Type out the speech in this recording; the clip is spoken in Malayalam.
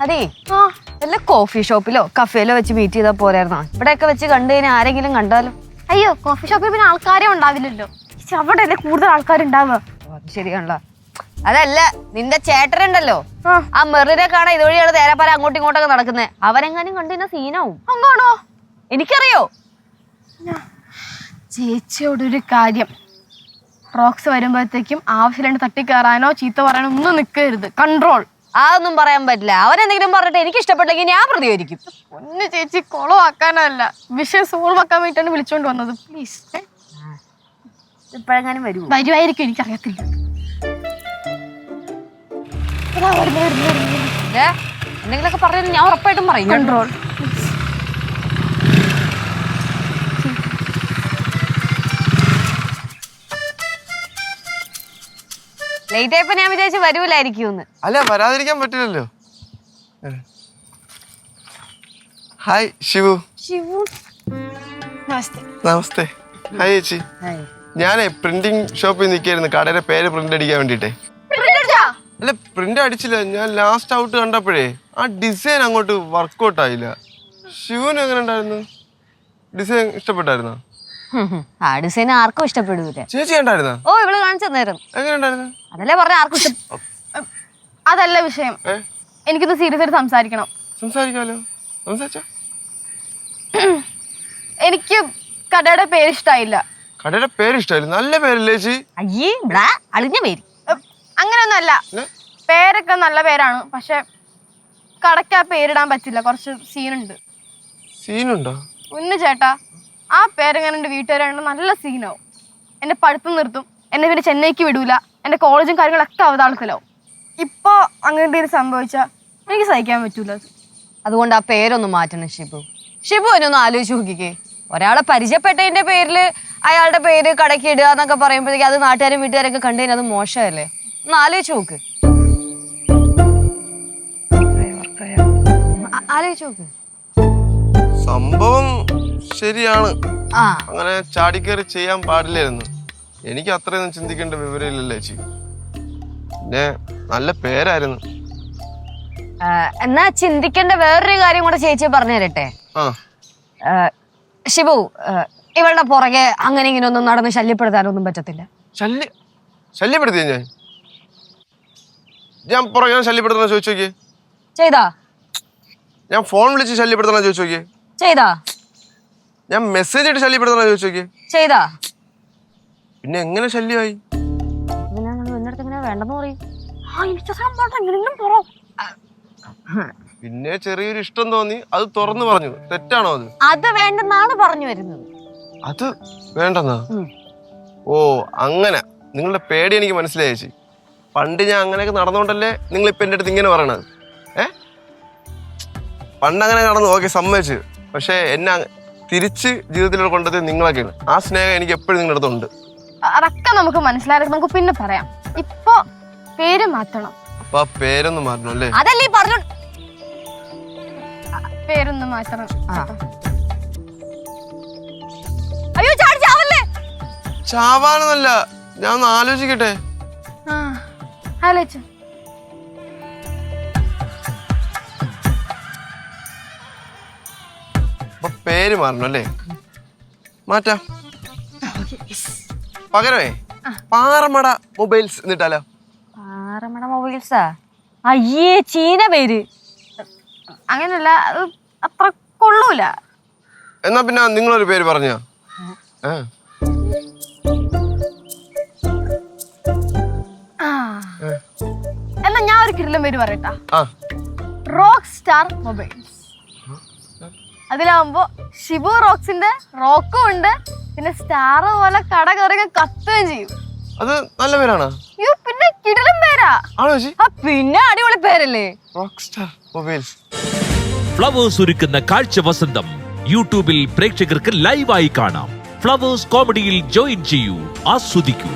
അതേ. വല്ല കോഫി ഷോപ്പിലോ കഫേലോ വെച്ച് മീറ്റ് ചെയ്താൽ പോരായിരുന്നോ? ഇവിടെയൊക്കെ വെച്ച് കണ്ടു കഴിഞ്ഞാൽ ആരെങ്കിലും കണ്ടാലോ. അയ്യോ കോഫി ഷോപ്പിൽ പിന്നെ ആൾക്കാരെ ഉണ്ടാവില്ലല്ലോ. അവിടെ അല്ലേ കൂടുതൽ ആൾക്കാരുണ്ടാവുക? ശരിയാണല്ലോ. അതല്ല നിന്റെ ചേട്ടനുണ്ടല്ലോ. ആ. മെറിനെ കാണാൻ ഇതുവഴിയാണ് തേരാപ്പാര അങ്ങോട്ടും ഇങ്ങോട്ടൊക്കെ നടക്കുന്നത് അവരെങ്ങാനും കണ്ടു കഴിഞ്ഞാൽ സീനാവും അങ്ങാണോ? എനിക്കറിയോ? ചേച്ചിയോട് ഒരു കാര്യം. റോക്സ് വരുമ്പോഴത്തേക്കും ആവശ്യമില്ലാണ്ട് തട്ടിക്കയറാനോ ചീത്ത പറയാനോ ഒന്നും നിൽക്കരുത് കൺട്രോൾ അതൊന്നും പറയാൻ പറ്റില്ല. അവരെന്തെങ്കിലും പറഞ്ഞിട്ട് എനിക്ക് ഇഷ്ടപ്പെട്ടെങ്കിൽ ഞാൻ പ്രതികരിക്കും. ഒന്ന് ചേച്ചി കുളമാക്കാനല്ല വിഷയം സോൾവ് ആക്കാൻ വേണ്ടിയിട്ടാണ് വിളിച്ചോണ്ട് വന്നത്. പ്ലീസ് ഇപ്പോഴെങ്ങാനും വരുമോ വരുമായിരിക്കും എനിക്കറിയത്തില്ല. എന്തെങ്കിലുമൊക്കെ പറഞ്ഞു ഞാൻ ഉറപ്പായിട്ടും പറയും കൺട്രോൾ ലേറ്റ് ആയപ്പോ ഞാൻ വിചാരിച്ചു വരൂലായിരിക്കും അല്ല വരാതിരിക്കാൻ പറ്റില്ലല്ലോ. ഹായ് ശിവു ശിവു നമസ്തേ ഹായ് ചേച്ചി. ഞാനേ പ്രിന്റിംഗ് ഷോപ്പിൽ നിൽക്കായിരുന്നു കടയുടെ പേര് പ്രിന്റ് അടിക്കാൻ വേണ്ടിട്ടേ അല്ല പ്രിന്റ് അടിച്ചില്ല. ഞാൻ ലാസ്റ്റ് ഔട്ട് കണ്ടപ്പോഴേ ആ ഡിസൈൻ അങ്ങോട്ട് വർക്കൗട്ട് ആയില്ല. ശിവുന് എങ്ങനെ ഉണ്ടായിരുന്നു? ഡിസൈൻ ഇഷ്ടപ്പെട്ടായിരുന്നോ. ആ ഡിസൈൻ ആർക്കും ഇഷ്ടപ്പെടൂല. ചേച്ചി ഓ ഇവൾ കാണിച്ചു അതല്ലേ പറഞ്ഞ ആർക്കും ഇഷ്ടം അതല്ല വിഷയം. എനിക്കൊന്ന് സീരിയസ് ആയിട്ട് സംസാരിക്കണം. സംസാരിക്കാമല്ലോ സംസാരിച്ചോ? എനിക്ക് കടയുടെ പേര് ഇഷ്ടായില്ല. കടയുടെ പേര് ഇഷ്ടായില്ല. നല്ല പേരല്ലേ ചേച്ചി? അയ്യേ ഇവിടെ അളിഞ്ഞ പേര്. അങ്ങനെയൊന്നുമല്ല? പേരൊക്കെ നല്ല പേരാണ്. പക്ഷെ കടയ്ക്ക് ആ പേരിടാൻ പറ്റില്ല. കുറച്ച് സീനുണ്ട് സീനുണ്ടോ ഒന്ന് ചേട്ടാ. ആ പേരെങ്ങനെ എന്റെ വീട്ടുകാരാണ് നല്ല സീനാവും. എന്റെ പഠിത്തം നിർത്തും. എന്നെ പിന്നെ ചെന്നൈക്ക് വിടൂല. എന്റെ കോളേജും കാര്യങ്ങളൊക്കെ അവതാളത്തിലാവും ഇപ്പോൾ അങ്ങനെ എന്തെങ്കിലും സംഭവിച്ചാൽ എനിക്ക് സഹിക്കാൻ പറ്റൂല അത്. അതുകൊണ്ട് ആ പേരൊന്ന് മാറ്റണം ഷിബു. ഷിബു എന്നൊന്ന് ആലോചിച്ച് നോക്കിക്കേ. ഒരാളെ പരിചയപ്പെട്ടതിന്റെ പേരിൽ അയാളുടെ പേര് കടക്കി ഇടുക എന്നൊക്കെ പറയുമ്പോഴത്തേക്ക് അത് നാട്ടുകാരും വീട്ടുകാരൊക്കെ കണ്ടു കഴിഞ്ഞാൽ അത് മോശമല്ലേ? ഒന്ന് ആലോചിച്ച് നോക്ക്. ആലോചിച്ച് നോക്ക്. സംഭവം ശരിയാണ്. അങ്ങനെ ചാടിക്കേറി ചെയ്യാൻ പാടില്ലായിരുന്നു. എനിക്ക് അത്രയൊന്നും ചിന്തിക്കേണ്ട വിവരമില്ലല്ലേ ചേച്ചി. പിന്നെ നല്ല പേരായിരുന്നു. എന്നാ ചിന്തിക്കേണ്ട വേറൊരു കാര്യം കൂടെ ചേച്ചി പറഞ്ഞു തരട്ടെ? ശിവു ഇവളുടെ പുറകെ അങ്ങനെ ഇങ്ങനെ ഒന്നും നടന്ന് ശല്യപ്പെടുത്താനൊന്നും പറ്റത്തില്ല. ശല്യപ്പെടുത്തി ശല്യപ്പെടുത്തിയ ഞാൻ? ഞാൻ പുറകെ ശല്യപ്പെടുത്തണോ ചോദിച്ചു നോക്കിയേ. ചെയ്താ? ഞാൻ ഫോൺ വിളിച്ച് ശല്യപ്പെടുത്തണോ ചോദിച്ചു നോക്കിയേ. ചെയ്താ? ഞാൻ മെസ്സേജ് ഇട്ട് ശല്യപ്പെടുത്തണോ ചോദിച്ചു ചെയ്താ? പിന്നെ എങ്ങനെ ശല്യമായി? എന്റെ വേണ്ടെന്ന് പറയും? ആ എനിക്ക് സംഭവം പറ. പിന്നെ ചെറിയൊരു ഇഷ്ടം തോന്നി അത് തുറന്നു പറഞ്ഞു. തെറ്റാണോ അത്? അത് വേണ്ടെന്നാണ് പറഞ്ഞു വരുന്നത്. അത് വേണ്ടെന്നാ? ഓ അങ്ങനെ. നിങ്ങളുടെ പേടി എനിക്ക് മനസ്സിലായി ചേച്ചി. പണ്ട് ഞാൻ അങ്ങനെയൊക്കെ നടന്നുകൊണ്ടല്ലേ നിങ്ങൾ ഇപ്പൊ എന്റെ അടുത്ത് ഇങ്ങനെ പറയണത്? ഏ? പണ്ട് അങ്ങനെ നടന്നു ഓക്കെ സമ്മതിച്ച്. പക്ഷേ എന്നെ തിരിച്ച് ജീവിതത്തിലൂടെ കൊണ്ടത് നിങ്ങളൊക്കെയാണ്. ആ സ്നേഹം എനിക്ക് എപ്പോഴും നിങ്ങളുടെ അടുത്തുണ്ട്. അതൊക്കെ നമുക്ക് മനസ്സിലായിട്ട് നമുക്ക് പിന്നെ പറയാം. ഇപ്പൊ പേര് മാറ്റണം. അപ്പൊ ആ പേരൊന്നും മാറ്റണം അല്ലേ? അതല്ലേ ഈ പറഞ്ഞു പേരൊന്ന് മാറ്റണം. അയ്യോ ചാടി ചാവല്ലേ? ചാവാനെന്നല്ല. ഞാൻ ഒന്ന് ആലോചിക്കട്ടെ. ആ ആലോചിച്ചു. അപ്പൊ പേര് മാറണം അല്ലേ? മാറ്റാം. പകരമേ പാറമട മൊബൈൽസ് എന്നിട്ടാലോ? പാറമട മൊബൈൽസാ? അയ്യേ ചീന പേര്. അങ്ങനല്ല അത് അത്ര കൊള്ളൂല. എന്നാ പിന്നെ നിങ്ങളൊരു പേര് പറഞ്ഞോ. എന്നാ ഞാൻ ഒരു കിടിലം പേര് പറയട്ടാ. റോക്ക് സ്റ്റാർ മൊബൈൽസ് അതിലാവുമ്പോ ഷിബു റോക്സിന്റെ റോക്കും ഉണ്ട്. പിന്നെ സ്റ്റാർ പോലെ കട കയറി കത്തുകയും ചെയ്യും. അത് നല്ല പേരാണ്? അയ്യോ പിന്നെ കിടലും പേരാ. ആണോ ചേച്ചി ആ പിന്നെ അടിപൊളി പേരല്ലേ? റോക്ക് സ്റ്റാർ മൊബൈൽസ് ഫ്ലവേഴ്സ് ഒരുക്കുന്ന കാഴ്ച വസന്തം യൂട്യൂബിൽ പ്രേക്ഷകർക്ക് ലൈവായി കാണാം. ഫ്ലവേഴ്സ് കോമഡിയിൽ ജോയിൻ ചെയ്യൂ ആസ്വദിക്കൂ.